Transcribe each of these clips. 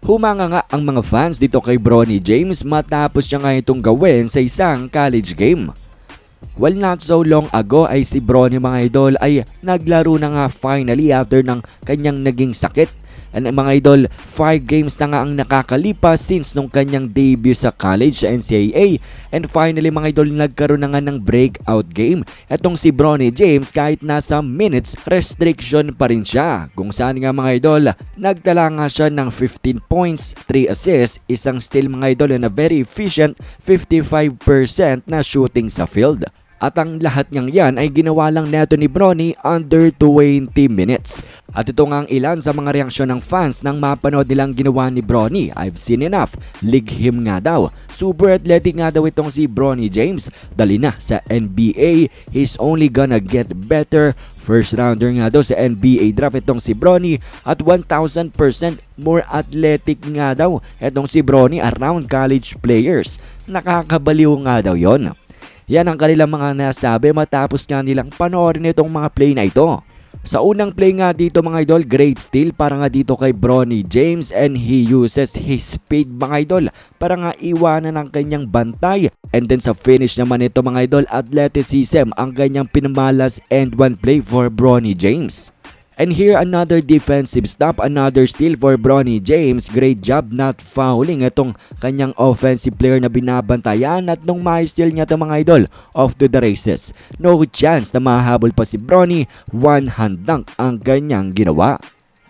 Humanga nga ang mga fans dito kay Bronny James matapos siya nga itong gawin sa isang college game. Well, not so long ago ay si Bronny mga idol ay naglaro na nga finally after ng kanyang naging sakit. And mga idol, 5 games na nga ang nakakalipas since nung kanyang debut sa college sa NCAA. And finally mga idol, nagkaroon na nga ng breakout game. Etong si Bronny James kahit nasa minutes restriction pa rin siya. Kung saan nga mga idol, nagtala nga siya ng 15 points, 3 assists, isang steal mga idol and a very efficient 55% na shooting sa field. At ang lahat niyang yan ay ginawa lang neto ni Bronny under 20 minutes. At ito nga ang ilan sa mga reaksyon ng fans nang mapanood nilang ginawa ni Bronny. I've seen enough. Lig him nga daw. Super athletic nga daw itong si Bronny James. Dali na sa NBA. He's only gonna get better. First rounder nga daw sa NBA draft itong si Bronny at 1000% more athletic nga daw itong si Bronny around college players. Nakakabaliw nga daw yon. Yan ang kanilang mga nasabi matapos nga nilang panoorin itong mga play na ito. Sa unang play nga dito mga idol, great steal para nga dito kay Bronny James and he uses his speed mga idol para nga iwanan ang kanyang bantay. And then sa finish naman ito mga idol, athleticism ang kanyang pinamalas and one play for Bronny James. And here another defensive stop, another steal for Bronny James. Great job not fouling itong kanyang offensive player na binabantayan at nung ma-steal niya itong mga idol off to the races. No chance na mahabol pa si Bronny, one hand dunk ang kanyang ginawa.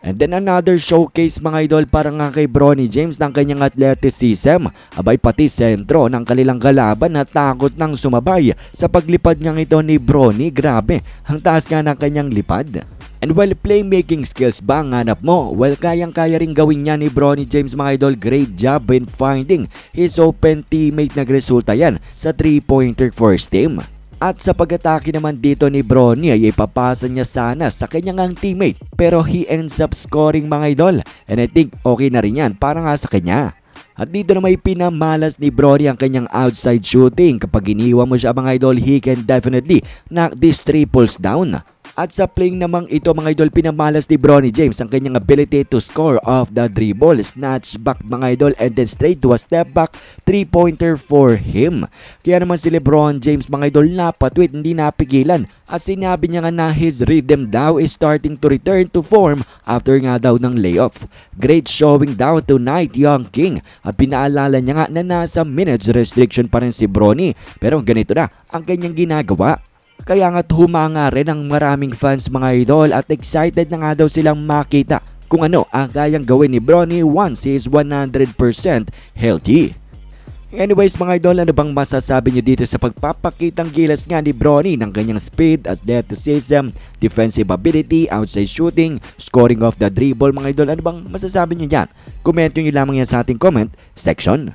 And then another showcase mga idol para nga kay Bronny James ng kanyang athleticism. Abay pati sentro ng kanilang kalaban na takot nang sumabay sa paglipad niyang ito ni Bronny. Grabe, ang taas nga ng kanyang lipad. And while playmaking skills ba ang hanap mo? Well, kayang-kaya rin gawin niya ni Bronny James mga idol. Great job in finding his open teammate. Nagresulta yan sa 3-pointer first team. At sa pag-atake naman dito ni Bronny ay ipapasa niya sana sa kanyang ang teammate pero he ends up scoring mga idol and I think okay na rin yan para nga sa kanya. At dito na may pinamalas ni Bronny ang kanyang outside shooting. Kapag iniwan mo siya mga idol, he can definitely knock these triples down. At sa playing namang ito mga idol, pinamalas ni Bronny James ang kanyang ability to score off the dribble, snatch back mga idol, and then straight to a step back, three-pointer for him. Kaya naman si Lebron James mga idol napatwit, hindi napigilan. At sinabi niya nga na his rhythm daw is starting to return to form after nga daw ng layoff. Great showing daw tonight, Young King. At pinaalala niya nga na nasa minutes restriction pa rin si Bronny. Pero ganito na ang kanyang ginagawa. Kaya nga humanga rin ang maraming fans mga idol at excited na nga daw silang makita kung ano ang kayang gawin ni Bronny once he is 100% healthy. Anyways mga idol, ano bang masasabi niyo dito sa pagpapakitang gilas nga ni Bronny ng kanyang speed, athleticism, defensive ability, outside shooting, scoring off the dribble mga idol? Ano bang masasabi niyo dyan? Komento niyo lamang yan sa ating comment section.